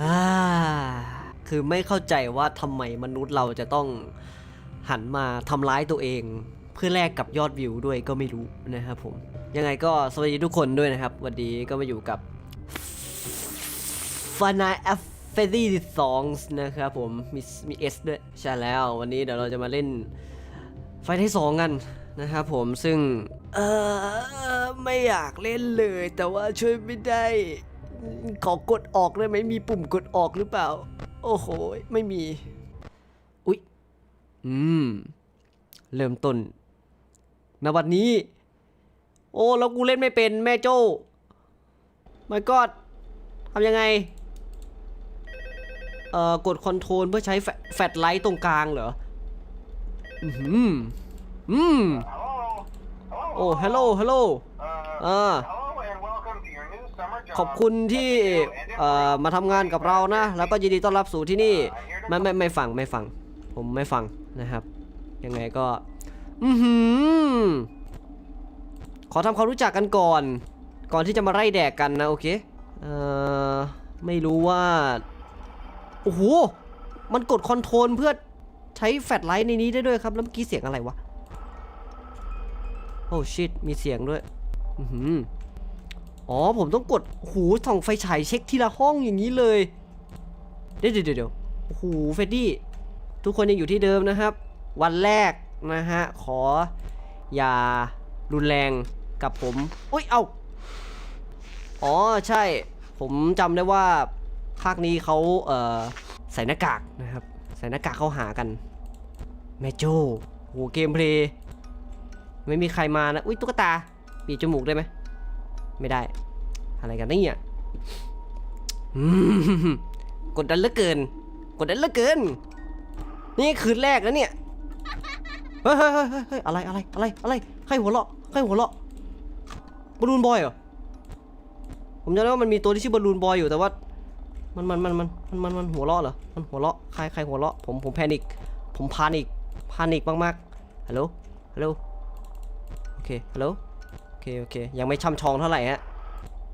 อ่าคือไม่เข้าใจว่าทำไมมนุษย์เราจะต้องหันมาทำร้ายตัวเอง เพื่อแลกกับยอดวิวด้วยก็ไม่รู้นะครับผม ยังไงก็สวัสดีทุกคนด้วยนะครับ วันนี้ก็มาอยู่กับฟานาเอฟเฟซี่สองนะครับผม มีมีเอสด้วย ใช่แล้ววันนี้เดี๋ยวเราจะมาเล่นไฟที่สองกัน นะครับผมซึ่งเออไม่อยากเล่นเลย แต่ว่าช่วยไม่ได้ ขอกดออกได้ไหมมีปุ่มกดออกหรือเปล่า โอ้โห ไม่มี อุ๊ย อืม เริ่มต้นณวันนี้ โอ้ แล้วกูเล่นไม่เป็นแม่โจ้ไม่กอดทำยังไง เอ่อ กดคอนโทรลเพื่อใช้แฟแฟลชไลท์ตรงกลางเหรอ อืม อืมอืม โอ้ฮัลโหลฮัลโหล Uh, อ่า hello and welcome to your new summer job. ขอบคุณที่เอ่อมาทำงานกับเรานะ แล้วก็ยินดีต้อนรับสู่ที่นี่ไม่ไม่ไม่ฟังไม่ฟัง ผมไม่ฟังนะครับ ยังไงก็ อือหือ ขอทำความรู้จักกันก่อน ก่อนที่จะมาไล่แดกกันนะโอเค เอ่อ ไม่รู้ว่า โอ้โห มันกดคอนโทรลเพื่อใช้แฟลชไลท์ในนี้ได้ด้วยครับ แล้วเมื่อกี้เสียงอะไรวะโอ้ชิตมีเสียงด้วยอืมอ๋อผมต้องกดหูส่องไฟฉายเช็คทีละห้องอย่างนี้เลย เดี๋ยวเดี๋ยวเดี๋ยวโอ้โหเฟดดี้ทุกคนยังอยู่ที่เดิมนะครับ วันแรกนะฮะ ขอ อย่ารุนแรงกับผมอุ้ยเอาอ๋อใช่ ผมจำได้ว่าภาคนี้เขาเอ่อใส่หน้ากากนะครับ ใส่หน้ากากเข้าหากันแม่โจ้โหเกมเพลย์ ไม่มีใครมานะ อุ้ยตุ๊กตาปีจมูกได้ไหม ไม่ได้ อะไรกันเนี่ยอืมกดดันเหลือเกิน กดดันเหลือเกิน นี่คืนแรกนะเนี่ยเฮ้ยเฮ้ยเฮ้ยเฮ้ยอะไรอะไรอะไรอะไรใครหัวเราะใครหัวเราะบอลลูนบอยเหรอ ผมจำได้ว่ามันมีตัวที่ชื่อบอลลูนบอยอยู่แต่ว่า มันมันมันมันมันมันมันหัวเราะเหรอ มันหัวเราะ ใครใครหัวเราะ ผมผมแพนิค ผมพานิค พานิคมากๆ ฮัลโหล ฮัลโหล เคฮัลโหลโอเค โอเค ยังไม่ช่ำชองเท่าไหร่ฮะ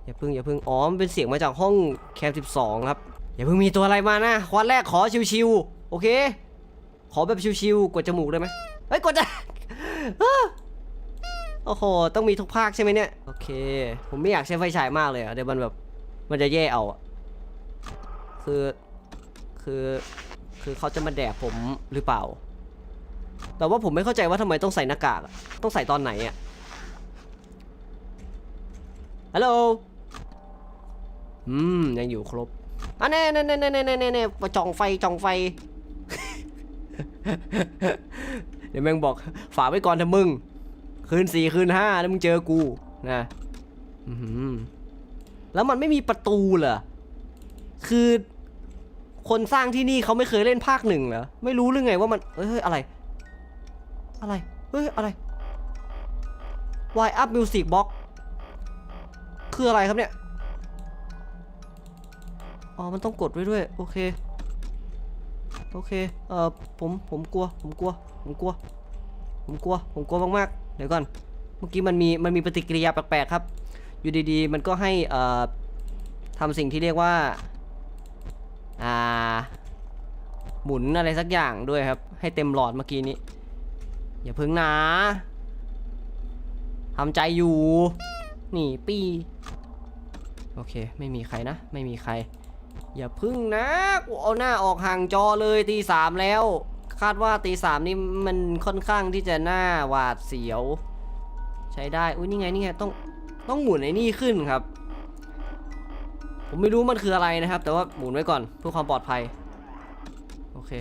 อย่าเพึ่ง อย่าเพึ่งอ๋อมันเป็นเสียงมาจากห้องแคม12ครับ อย่าเพึ่งมีตัวอะไรมานะควันแรกขอชิวๆ โอเค ขอแบบชิวๆ กดจมูกได้ไหมเฮ้ย กดจะโอ้โห ต้องมีทุกภาคใช่ไหมเนี่ย โอเค ผมไม่อยากใช้ไฟฉายมากเลยอะเดี๋ยวมันแบบ มันจะแย่เอาอะคือ คือ คือเขาจะมาแดกผมหรือเปล่า แต่ว่าผมไม่เข้าใจว่าทำไมต้องใส่หน้ากากต้องใส่ตอนไหนอะฮัลโหลอืมยังอยู่ครบอะแน่แน่แน่แน่แน่แน่จ่องไฟจ่องไฟ เดี๋ยวแม่งบอกฝากไว้ก่อนเถอะมึง คืนสี่คืนห้าแล้วมึงเจอกูนะแล้วมันไม่มีประตูเหรอ คือ คนสร้างที่นี่เขาไม่เคยเล่นภาคหนึ่งเหรอ ไม่รู้หรือไงว่ามันเฮ้ยอะไร อะไร เฮ้ย อะไร Why up music box คืออะไรครับเนี่ย อ๋อ มันต้องกดไว้ด้วย โอเค โอเค เอ่อ ผม ผมกลัว ผมกลัว ผมกลัว ผมกลัว ผมกลัวมากๆ เดี๋ยวก่อน เมื่อกี้มันมี มันมีปฏิกิริยาแปลกๆครับ อยู่ดีๆ มันก็ให้ เอ่อทำสิ่งที่เรียกว่า อ่า หมุนอะไรสักอย่างด้วยครับ ให้เต็มหลอดเมื่อกี้นี้ อย่าพึ่งนะทำใจอยู่ นี่ปีโอเค ไม่มีใครนะ ไม่มีใคร อย่าพึ่งนะกูเอาหน้าออกห่างจอเลยตีสามแล้ว คาดว่าตีสามนี่มันค่อนข้างที่จะหน้าหวาดเสียว ใช้ได้ อุ้ยนี่ไงนี่ไงต้องต้องหมุนไอ้นี่ขึ้นครับ ผมไม่รู้มันคืออะไรนะครับ แต่ว่าหมุนไว้ก่อนเพื่อความปลอดภัย โอเค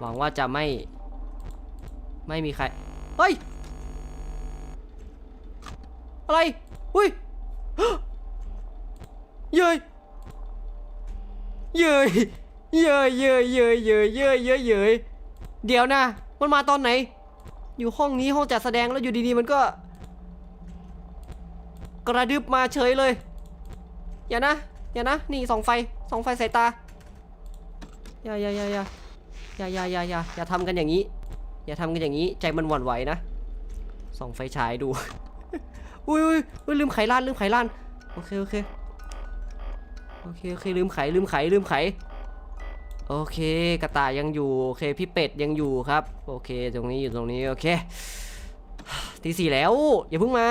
หวังว่าจะไม่ ไม่มีใคร เฮ้ย อะไร อุ้ย เย้ย เย้ย เย้ยเย้ยเย้ยเย้ยเย้ยเยยเยยเดี๋ยวนะ มันมาตอนไหน อยู่ห้องนี้ห้องจัดแสดงแล้วอยู่ดีๆมันก็ กระดึบมาเฉยเลย อย่านะ อย่านะ นี่สองไฟสองไฟใส่ตา อย่าอย่าอย่าอย่า อย่าอย่าอย่าอย่าอย่าทำกันอย่างนี้ อย่าทำกันอย่างนี้ ใจมันหวั่นไหวนะ ส่องไฟฉายดู อุ้ยอุ้ยลืมไขลานลืมไขลาน โอเคโอเค โอเคโอเคลืมไขลืมไขลืมไข โอเค กระต่ายยังอยู่ โอเค พี่เป็ดยังอยู่ครับ โอเค ตรงนี้อยู่ตรงนี้ โอเค ตีสี่แล้ว อย่าเพิ่งมา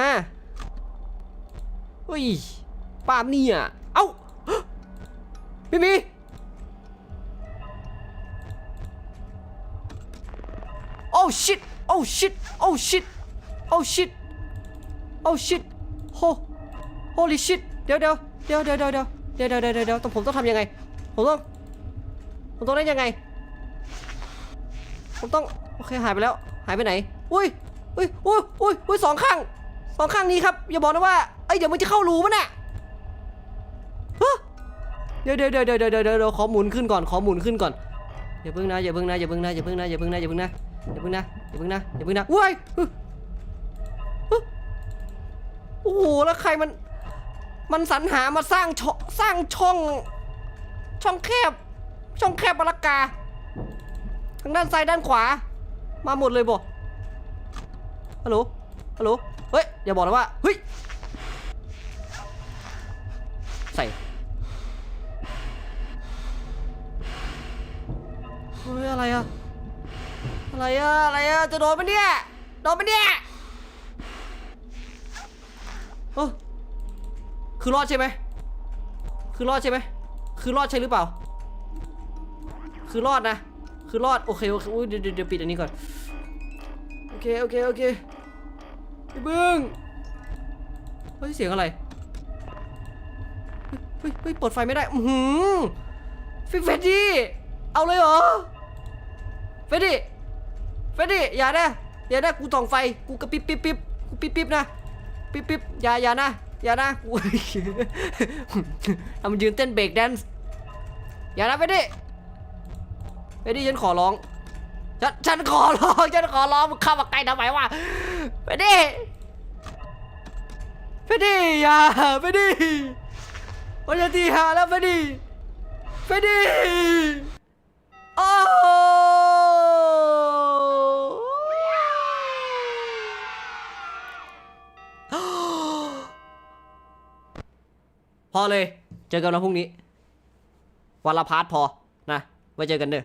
เฮ้ยป้ามเนี่ย เอ้าไม่ โอ้ shit โอ้ shit โอ้ shit โอ้ shit โอ้ shit โห holy shit เดี๋ยวเดี๋ยวเดี๋ยวเดี๋ยวเดี๋ยวเดี๋ยวเดี๋ยวเดี๋ยวเดี๋ยวเดี๋ยวต้องผมต้องทำยังไง ผมต้อง ผมต้องเล่นยังไง ผมต้อง โอเคหายไปแล้ว หายไปไหน อุ้ย อุ้ย อุ้ย อุ้ยอุ้ยสองข้างสองข้างนี้ครับ อย่าบอกนะว่า เอ้ยเดี๋ยวมันจะเข้ารูมันน่ะฮะเดี๋ยวเดี๋ยวเดี๋ยวเดี๋ยวเดี๋ยวเดี๋ยวขอหมุนขึ้นก่อน ขอหมุนขึ้นก่อน อย่าเพิ่งนะ อย่าเพิ่งนะ อย่าเพิ่งนะ อย่าเพิ่งนะ อย่าเพิ่งนะ อย่าเพิ่งนะ อย่าพิ่งนะอย่าพิ่งนะอย่าพิ่งนะว้ายโอ้โหแล้วใครมัน มันสรรหามาสร้างช่องสร้างช่อง ช่องแคบ ช่องแคบปรากาทางด้านซ้ายด้านขวา มาหมดเลยบ่ฮัลโหลฮัลโหลเฮ้ยอย่าบอกนะว่าเฮ้ยใส่เฮ้ยอะไรอะ อะไรอะอะไรอะจะโดนปะเนี่ยโดนปะเนี่ยเออคือรอดใช่ไหมคือรอดใช่ไหมคือรอดใช่หรือเปล่า คือรอดนะ คือรอดโอเคโอเคอุ้ยเดี๋ยวเดี๋ยวเดี๋ยวปิดอันนี้ก่อนโอเคโอเคโอเคพี่บึ้งเฮ้ยเสียงอะไรเฮ้ยเฮ้ยเปิดไฟไม่ได้อือหือฟิเฟดดี้เอาเลยเหรอเฟดดี้ ฟดดี้อย่านะอย่านะกูส่องไฟกูกระปิ๊บปิ๊บปิ๊บกูปิ๊บปิ๊บนะปิ๊บปิ๊บอย่าอย่านะอย่านะกูทำมันยืนเต้นเบรกแดนซ์อย่านะเฟดดี้เฟดดี้ฉันขอร้องฉันฉันขอร้องฉันขอร้องมึงเข้ามาใกล้ทำไมวะเฟดดี้เฟดดี้อย่าเฟดดี้วันจะตีหาแล้วเฟดดี้เฟดดี้ พอเลย เจอกันวันพรุ่งนี้ วันละพาร์ทพอนะไว้เจอกันเด้อ